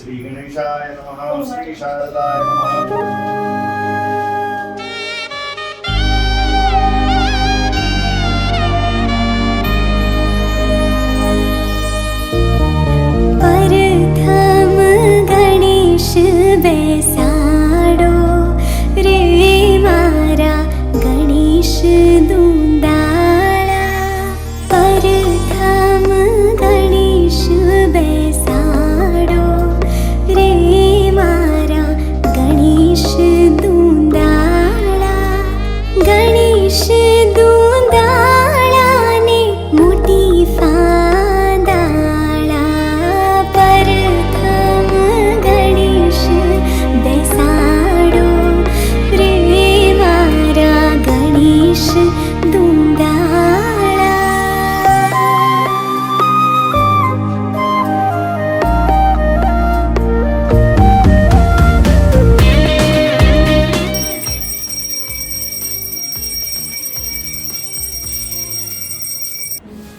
श्रीगणेशाय नमः श्रीशारदाय धम गणेश देश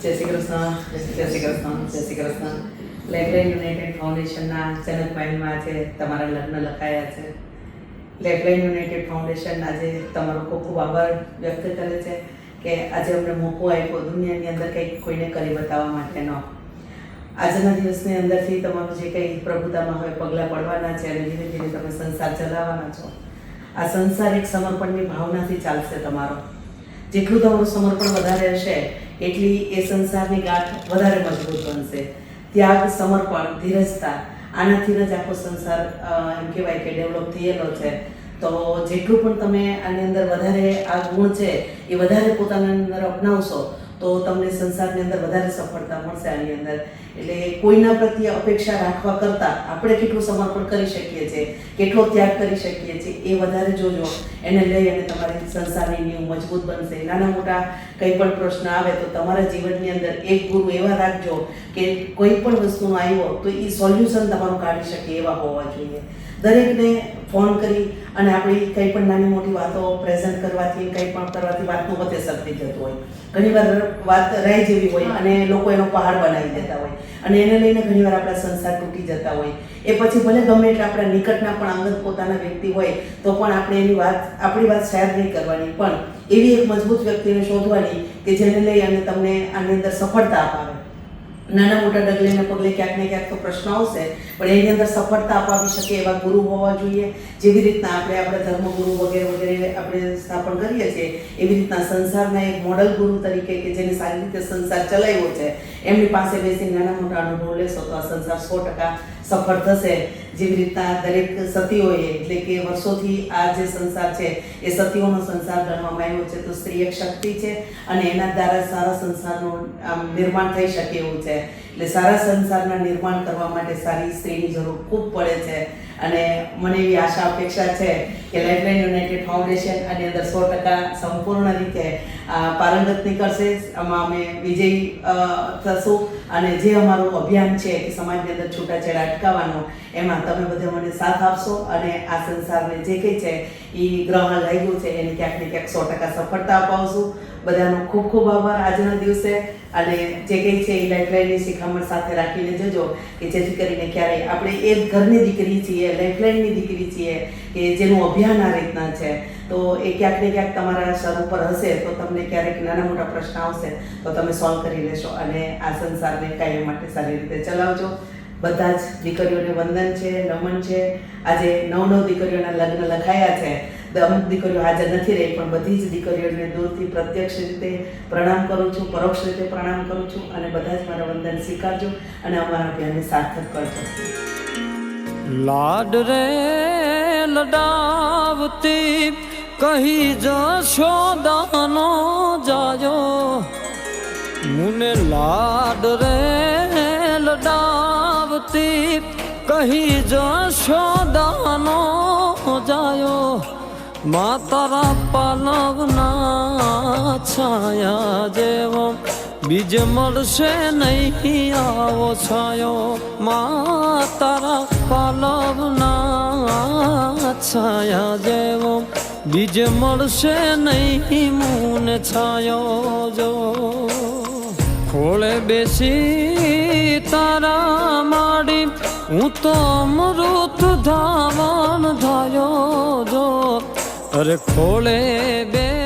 જય શ્રી કૃષ્ણ, જય શ્રી કૃષ્ણ, જય શ્રી કૃષ્ણ લેબલાઇન યુનાઇટેડ ફાઉન્ડેશનના જનકભાઈમાં આજે તમારા લગ્ન લખાયા છે. લેબલાઇન યુનાઇટેડ ફાઉન્ડેશન આજે તમારો ખૂબ ખૂબ આભાર વ્યક્ત કરે છે કે આજે અમને મોકો આપ્યો દુનિયાની અંદર કંઈક કોઈને કરી બતાવવા માટેનો. આજના દિવસની અંદરથી તમારું જે કંઈ પ્રભુતામાં હવે પગલાં પડવાના છે અને ધીરે ધીરે તમે સંસાર ચલાવવાના છો. આ સંસાર એક સમર્પણની ભાવનાથી ચાલશે તમારો. જેટલું તમારું સમર્પણ વધારે હશે, એટલી એ સંસારની ગાંઠ વધારે મજબૂત બનશે. ત્યાગ, સમર્પણ, ધીરજતા, આનાથી જ આખો સંસાર એમ કહેવાય કે ડેવલપ થયેલો છે. તો જેટલું પણ તમે આની અંદર વધારે આ ગુણ છે, એ વધારે પોતાની અંદર અપનાવશો તો તમને સંસારની અંદર વધારે સફળતા મળશે આની અંદર. એટલે કોઈના પ્રત્યે અપેક્ષા રાખવા કરતાં આપણે કેટલું સમર્પણ કરી શકીએ છીએ, કેટલો ત્યાગ કરી શકીએ છીએ, એ વધારે જોજો. એને લઈ અને તમારી સંસારની નીવ મજબૂત બનશે. નાના મોટા કંઈ પણ પ્રશ્ન આવે તો તમારા જીવનની અંદર એક ગુરુ એવા રાખજો કે કોઈ પણ વસ્તુનો આવ્યો તો એ સોલ્યુશન તમારું કાઢી શકે એવા હોવા જોઈએ. દરેકને ફોન કરી અને આપણી કંઈ પણ નાની મોટી વાતો પ્રેઝન્ટ કરવાથી, કંઈ પણ કરવાથી વાતનું વધે શક્તિ જતું હોય. ઘણીવાર વાત રહી જેવી હોય અને લોકો એનો પહાડ બનાવી દેતા હોય. અને એને લઈને ઘણીવાર આપણા સંસાર તૂટી જતા હોય. એ પછી ભલે ગમે એટલે આપણા નિકટના પણ અંગત પોતાના વ્યક્તિ હોય તો પણ આપણે એની વાત આપણી વાત શેર નહીં કરવાની. પણ એવી એક મજબૂત વ્યક્તિને શોધવાની કે જેને લઈ અને તમને આની અંદર સફળતા અપાવે. નાના મોટા ડગલેને પગલે ક્યાંક ને ક્યાંક તો પ્રશ્ન આવશે, પણ એની અંદર સફળતા અપાવી શકે એવા ગુરુ હોવા જોઈએ. જેવી રીતના આપણે આપણા ધર્મગુરુ વગેરે વગેરે આપણે સ્થાપન કરીએ છીએ, એવી રીતના સંસારના એક મોડલ ગુરુ તરીકે કે જેને સારી રીતે સંસાર ચલાવ્યો છે, એમની પાસે બેસી નાના મોટા અનુભવ લેશો તો આ સંસાર સો ટકા સફળ થશે જેવી રીતના દરેક સતીઓએ, એટલે કે વર્ષોથી આ જે સંસાર છે, એ સતીઓનો સંસાર ગણવામાં આવ્યો છે. તો સ્ત્રી એક શક્તિ છે અને એના દ્વારા સારા સંસારનું નિર્માણ થઈ શકે એવું છે. એટલે સારા સંસારના નિર્માણ કરવા માટે સારી સ્ત્રીની જરૂર ખૂબ પડે છે. અને મને એવી આશા અપેક્ષા છે કે લાઇફલાઇન યુનાઇટેડ ફાઉન્ડેશન આની અંદર સો ટકા સંપૂર્ણ રીતે પારંગત નીકળશે આમાં અમે વિજયી થશું. અને જે અમારું અભિયાન છે કે સમાજની અંદર છૂટાછેડા અટકાવવાનું, એમાં તમે બધા મને સાથ આપશો. અને આ સંસારને જે કંઈ છે એ ગ્રહણ લાગ્યું છે, એને ક્યાંક ને ક્યાંક સો ટકા સફળતા અપાવશું. બધાનો ખૂબ ખૂબ આભાર. આજના દિવસે અને જે કંઈ છે એ લાઇફલાઇનની શિખામણ સાથે રાખીને જજો, કે જેથી કરીને ક્યારેય આપણે એ ઘરની દીકરી છીએ લાઇફલાઇનની દીકરી છીએ, કે જેનું અભિયાન આ રીતના છે. તો એ ક્યાંક ને ક્યાંક તમારા સર ઉપર હશે, તો તમને ક્યારેક નાના મોટા પ્રશ્ન આવશે, તો તમે સોલ્વ કરી લેશો અને આ સંસારને કાયમ માટે સારી રીતે ચલાવજો. બધા જ દીકરીઓને વંદન છે, નમન છે. આજે નવ નવ દીકરીઓના લગ્ન લખાયા છે. અમુક દીકરીઓ હાજર નથી રહી, પણ બધી જ દીકરીઓને દૂરથી પ્રત્યક્ષ રીતે પ્રણામ કરું છું, પરોક્ષ રીતે પ્રણામ કરું છું અને બધા જ મારા વંદન સ્વીકારજો અને અમારા અભિયાનને સાર્થક કરજો. લાડ રે લડાવતી, કહી જશોદાનો જાયો મુને લાડ રે લડાવતી, કહી જશોદાનો જાયો માતારા પાલવના છાયા જેવો બીજ મળશે નહીં આવો છાયો માતારા પાલવના છાયા જેવો બીજ મળશે નહીં મૂને છાયો જો ખોળે બેસી તારા માડી હું તો અમૃત ધાવણ ધાયો જો અરે ખોલે બે